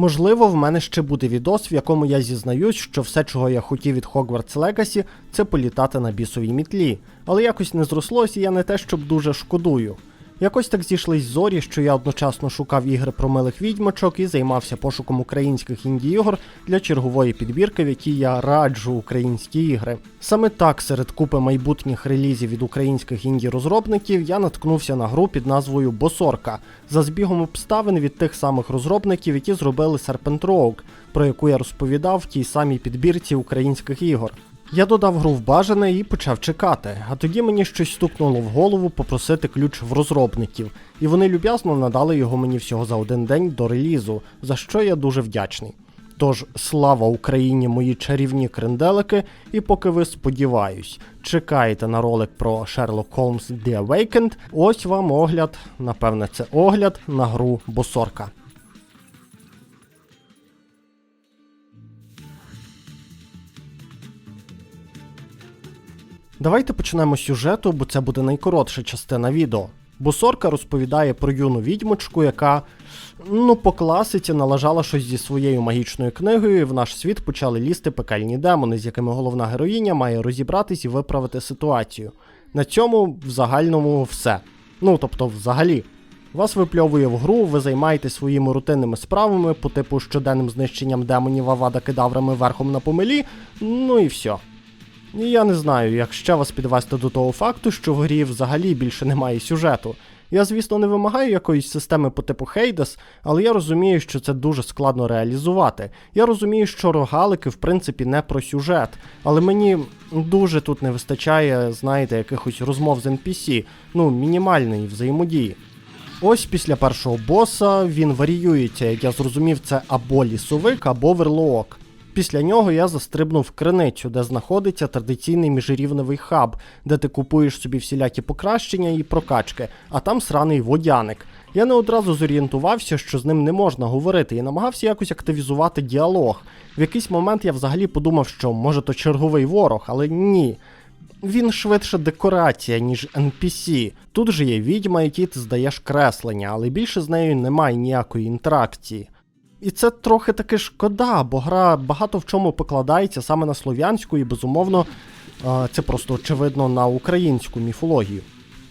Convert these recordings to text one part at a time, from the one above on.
Можливо, в мене ще буде відос, в якому я зізнаюсь, що все, чого я хотів від Hogwarts Legacy, це політати на бісовій мітлі. Але якось не зрослось, і я не те, щоб дуже шкодую. Якось так зійшлись зорі, що я одночасно шукав ігри про милих відьмачок і займався пошуком українських інді-ігор для чергової підбірки, в якій я раджу українські ігри. Саме так, серед купи майбутніх релізів від українських інді-розробників, я наткнувся на гру під назвою Босорка за збігом обставин від тих самих розробників, які зробили Serpent Rogue, про яку я розповідав в тій самій підбірці українських ігор. Я додав гру в бажане і почав чекати, а тоді мені щось стукнуло в голову попросити ключ в розробників, і вони люб'язно надали його мені всього за один день до релізу, за що я дуже вдячний. Тож слава Україні, мої чарівні кренделики, і поки ви сподіваюсь, чекаєте на ролик про Sherlock Holmes The Awakened, ось вам огляд, напевне, це огляд на гру Босорка. Давайте почнемо з сюжету, бо це буде найкоротша частина відео. Босорка розповідає про юну відьмочку, яка, ну, по класиці налажала щось зі своєю магічною книгою, і в наш світ почали лізти пекельні демони, з якими головна героїня має розібратись і виправити ситуацію. На цьому в загальному все. Ну, тобто, взагалі. Вас випльовує в гру, ви займаєтесь своїми рутинними справами, по типу щоденним знищенням демонів авада кедаврами верхом на помилі, ну і все. І я не знаю, як ще вас підвести до того факту, що в грі взагалі більше немає сюжету. Я, звісно, не вимагаю якоїсь системи по типу Hades, але я розумію, що це дуже складно реалізувати. Я розумію, що рогалики, в принципі, не про сюжет, але мені дуже тут не вистачає, знаєте, якихось розмов з NPC, ну, мінімальної взаємодії. Ось після першого боса він варіюється, як я зрозумів, це або лісовик, або верлоок. Після нього я застрибнув в криницю, де знаходиться традиційний міжрівневий хаб, де ти купуєш собі всілякі покращення і прокачки, а там сраний водяник. Я не одразу зорієнтувався, що з ним не можна говорити, і намагався якось активізувати діалог. В якийсь момент я взагалі подумав, що може то черговий ворог, але ні. Він швидше декорація, ніж NPC. Тут же є відьма, якій ти здаєш креслення, але більше з нею немає ніякої інтеракції. І це трохи таки шкода, бо гра багато в чому покладається саме на слов'янську, і безумовно це просто очевидно на українську міфологію.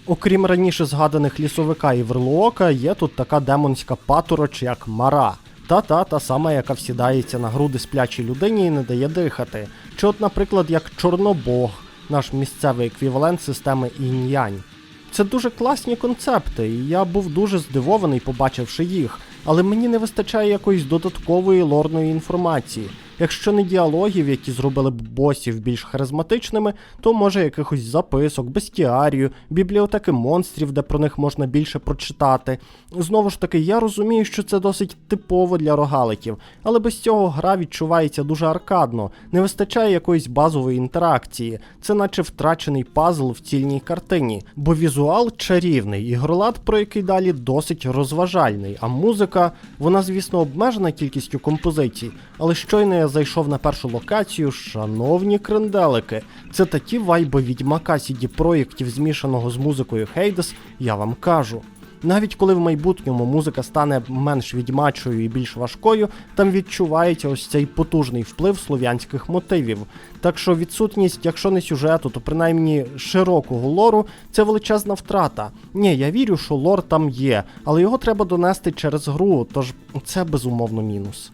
Окрім раніше згаданих лісовика і верлоока, є тут така демонська патороч, як Мара. Та-та, та сама, яка всідається на груди сплячій людині і не дає дихати. Чи от, наприклад, як Чорнобог, наш місцевий еквівалент системи інь-янь. Це дуже класні концепти, і я був дуже здивований, побачивши їх, але мені не вистачає якоїсь додаткової лорної інформації. Якщо не діалогів, які зробили б босів більш харизматичними, то може якихось записок, бестіарію, бібліотеки монстрів, де про них можна більше прочитати. Знову ж таки, я розумію, що це досить типово для рогаликів, але без цього гра відчувається дуже аркадно, не вистачає якоїсь базової інтеракції. Це наче втрачений пазл в цільній картині, бо візуал чарівний, ігролад, про який далі досить розважальний, а музика, вона, звісно, обмежена кількістю композицій, але щойно я зайшов на першу локацію, шановні кренделики, це такі вайби відьмака CD проєктів, змішаного з музикою Hades, я вам кажу. Навіть коли в майбутньому музика стане менш відьмачою і більш важкою, там відчувається ось цей потужний вплив слов'янських мотивів. Так що відсутність, якщо не сюжету, то принаймні широкого лору це величезна втрата. Ні, я вірю, що лор там є, але його треба донести через гру, тож це безумовно мінус.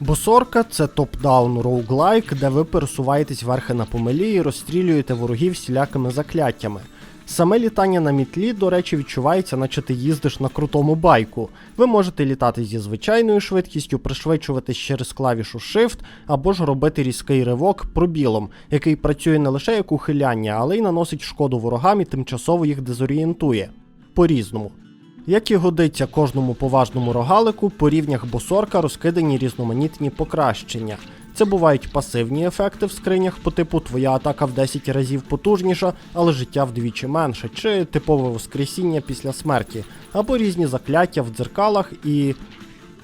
Босорка це топ-даун роуглайк, де ви пересуваєтесь верхи на помилі і розстрілюєте ворогів всілякими закляттями. Саме літання на мітлі, до речі, відчувається, наче ти їздиш на крутому байку. Ви можете літати зі звичайною швидкістю, пришвидшуватись через клавішу Shift, або ж робити різкий ривок пробілом, який працює не лише як ухиляння, але й наносить шкоду ворогам і тимчасово їх дезорієнтує. По-різному. Як і годиться кожному поважному рогалику, по рівнях босорка розкидані різноманітні покращення. Це бувають пасивні ефекти в скринях по типу твоя атака в 10 разів потужніша, але життя вдвічі менше, чи типове воскресіння після смерті, або різні закляття в дзеркалах і.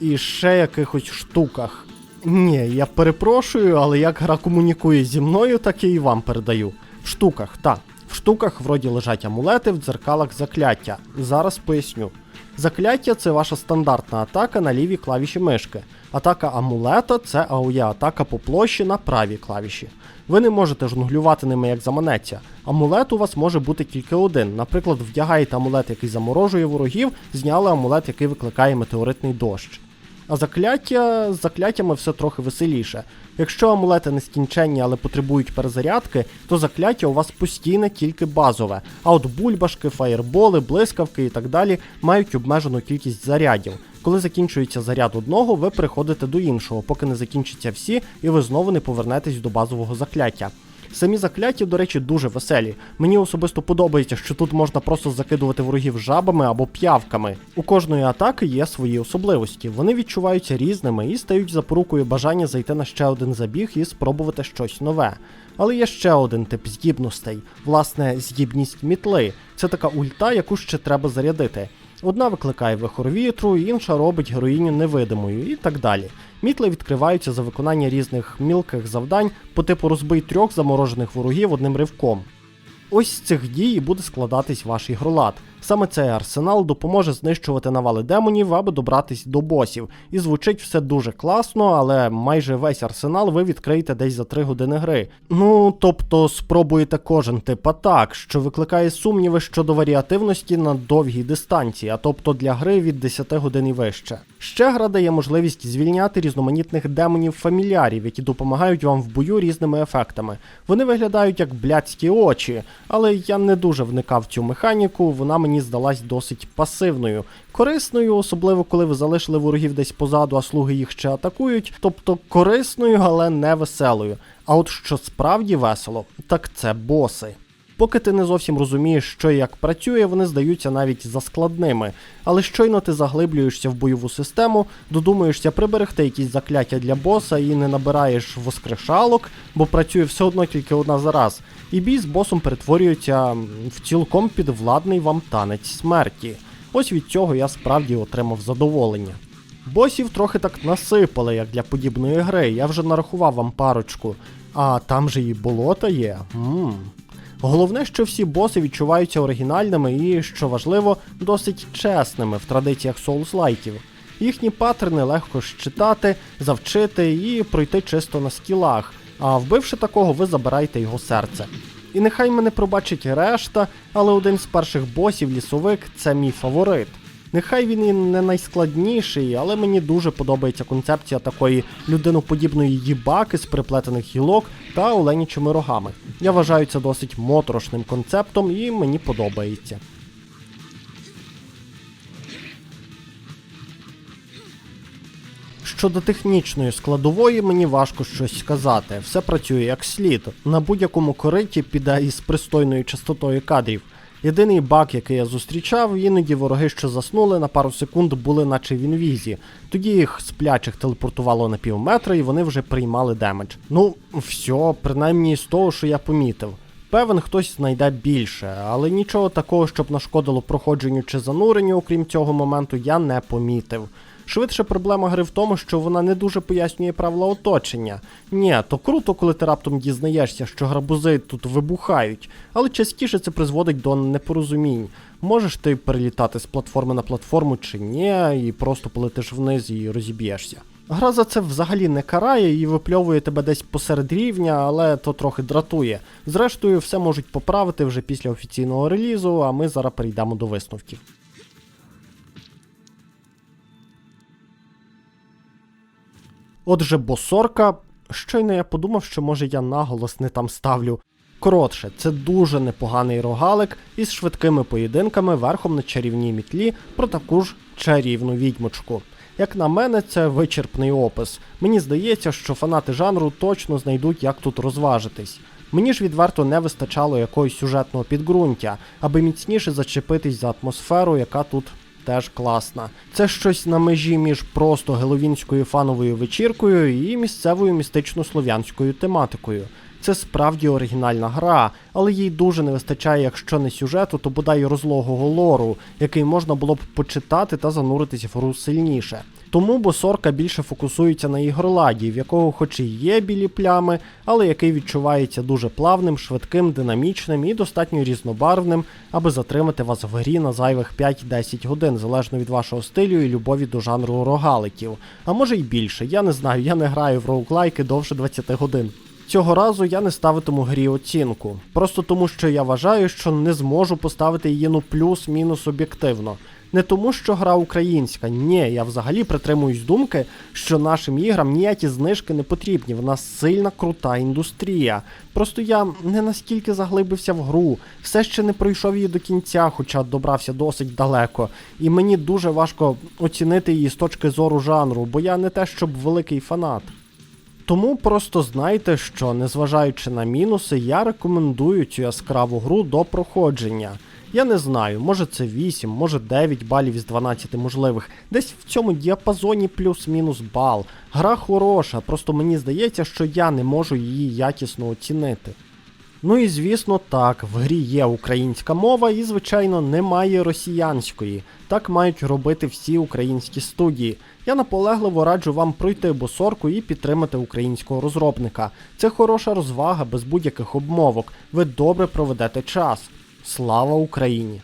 і ще якихось штуках. Ні, я перепрошую, але як гра комунікує зі мною, так я і вам передаю. В штуках, та. Штуках вроді лежать амулети, в дзеркалах закляття. Зараз поясню. Закляття це ваша стандартна атака на лівій клавіші мишки. Атака амулета це АОЄ атака по площі на правій клавіші. Ви не можете жонглювати ними як заманеться. Амулет у вас може бути тільки один. Наприклад, вдягаєте амулет, який заморожує ворогів, зняли амулет, який викликає метеоритний дощ. А закляття з закляттями все трохи веселіше. Якщо амулети нескінченні, але потребують перезарядки, то закляття у вас постійне тільки базове. А от бульбашки, фаєрболи, блискавки і так далі мають обмежену кількість зарядів. Коли закінчується заряд одного, ви переходите до іншого, поки не закінчаться всі, і ви знову не повернетесь до базового закляття. Самі закляття, до речі, дуже веселі. Мені особисто подобається, що тут можна просто закидувати ворогів жабами або п'явками. У кожної атаки є свої особливості. Вони відчуваються різними і стають запорукою бажання зайти на ще один забіг і спробувати щось нове. Але є ще один тип здібностей, власне, здібність мітли. Це така ульта, яку ще треба зарядити. Одна викликає вихор вітру, інша робить героїню невидимою і так далі. Мітли відкриваються за виконання різних мілких завдань по типу розбий трьох заморожених ворогів одним ривком. Ось з цих дій буде складатись ваш ігролад. Саме цей арсенал допоможе знищувати навали демонів, аби добратись до босів. І звучить все дуже класно, але майже весь арсенал ви відкриєте десь за 3 години гри. Ну, тобто спробуєте кожен тип атак, що викликає сумніви щодо варіативності на довгій дистанції, а тобто для гри від 10 годин і вище. Ще гра дає можливість звільняти різноманітних демонів-фамільярів, які допомагають вам в бою різними ефектами. Вони виглядають як блядські очі, але я не дуже вникав в цю механіку, вона мені здалась досить пасивною. Корисною, особливо коли ви залишили ворогів десь позаду, а слуги їх ще атакують, тобто корисною, але не веселою. А от що справді весело, так це боси. Поки ти не зовсім розумієш, що і як працює, вони здаються навіть заскладними. Але щойно ти заглиблюєшся в бойову систему, додумуєшся приберегти якісь закляття для боса і не набираєш воскрешалок, бо працює все одно тільки одна за раз. І бій з босом перетворюється в цілком підвладний вам танець смерті. Ось від цього я справді отримав задоволення. Босів трохи так насипали, як для подібної гри. Я вже нарахував вам парочку. А там же і болота є. Ммм. Головне, що всі боси відчуваються оригінальними і, що важливо, досить чесними в традиціях соус-лайків. Їхні паттерни легко щитати, завчити і пройти чисто на скілах, а вбивши такого, ви забираєте його серце. І нехай мене пробачить решта, але один з перших босів лісовик це мій фаворит. Нехай він і не найскладніший, але мені дуже подобається концепція такої людиноподібної їбаки з приплетених гілок та оленячими рогами. Я вважаю це досить моторошним концептом і мені подобається. Щодо технічної складової, мені важко щось сказати. Все працює як слід. На будь-якому кориті піде із пристойною частотою кадрів. Єдиний баг, який я зустрічав, іноді вороги, що заснули на пару секунд, були наче в інвізі. Тоді їх сплячих телепортувало на пів метра і вони вже приймали демедж. Ну, все, принаймні з того, що я помітив. Певен, хтось знайде більше, але нічого такого, щоб нашкодило проходженню чи зануренню, окрім цього моменту, я не помітив. Швидше проблема гри в тому, що вона не дуже пояснює правила оточення. Ні, то круто, коли ти раптом дізнаєшся, що грабузи тут вибухають, але частіше це призводить до непорозумінь. Можеш ти перелітати з платформи на платформу чи ні, і просто полетиш вниз і розіб'єшся. Гра за це взагалі не карає і випльовує тебе десь посеред рівня, але то трохи дратує. Зрештою, все можуть поправити вже після офіційного релізу, а ми зараз перейдемо до висновків. Отже, босорка. Щойно я подумав, що може я наголос не там ставлю. Коротше, це дуже непоганий рогалик із швидкими поєдинками верхом на чарівній мітлі про таку ж чарівну відьмочку. Як на мене, це вичерпний опис. Мені здається, що фанати жанру точно знайдуть, як тут розважитись. Мені ж відверто не вистачало якогось сюжетного підґрунтя, аби міцніше зачепитись за атмосферу, яка тут теж класна. Це щось на межі між просто геловінською фановою вечіркою і місцевою містично-слов'янською тематикою. Це справді оригінальна гра, але їй дуже не вистачає, якщо не сюжету, то бодай розлогого лору, який можна було б почитати та зануритися в гру сильніше. Тому босорка більше фокусується на ігроладі, в якого хоч і є білі плями, але який відчувається дуже плавним, швидким, динамічним і достатньо різнобарвним, аби затримати вас в грі на зайвих 5-10 годин, залежно від вашого стилю і любові до жанру рогаликів. А може й більше, я не знаю, я не граю в роуглайки довше 20 годин. Цього разу я не ставитиму грі оцінку, просто тому що я вважаю, що не зможу поставити її ну плюс-мінус об'єктивно. Не тому, що гра українська, ні, я взагалі притримуюсь думки, що нашим іграм ніякі знижки не потрібні. В нас сильна крута індустрія. Просто я не настільки заглибився в гру, все ще не пройшов її до кінця, хоча добрався досить далеко. І мені дуже важко оцінити її з точки зору жанру, бо я не те, щоб великий фанат. Тому просто знайте, що незважаючи на мінуси, я рекомендую цю яскраву гру до проходження. Я не знаю, може це 8, може 9 балів із 12 можливих. Десь в цьому діапазоні плюс-мінус бал. Гра хороша, просто мені здається, що я не можу її якісно оцінити. Ну і звісно, так, в грі є українська мова і, звичайно, немає росіянської. Так мають робити всі українські студії. Я наполегливо раджу вам пройти босорку і підтримати українського розробника. Це хороша розвага без будь-яких обмовок. Ви добре проведете час. Слава Україні!